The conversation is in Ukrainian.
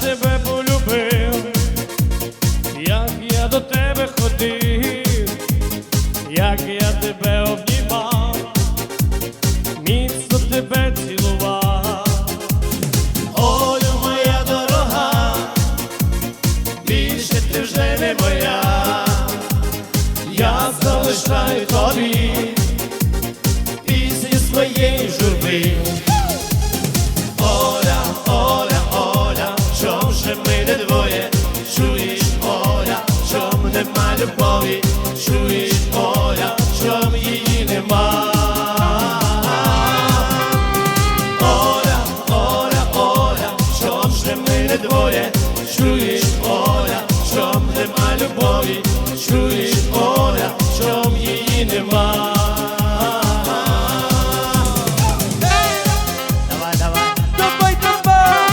тебе полюбив, як я до тебе ходив, як я тебе обнімав, міцно тебе цілував. Олю, моя дорога, більше ти вже не моя, я залишаю тобі любові, чуєш Оля, що її нема. Оля, Оля, Оля, чом же ми не двоє, чуєш Оля, чом нема любові, чуєш Оля.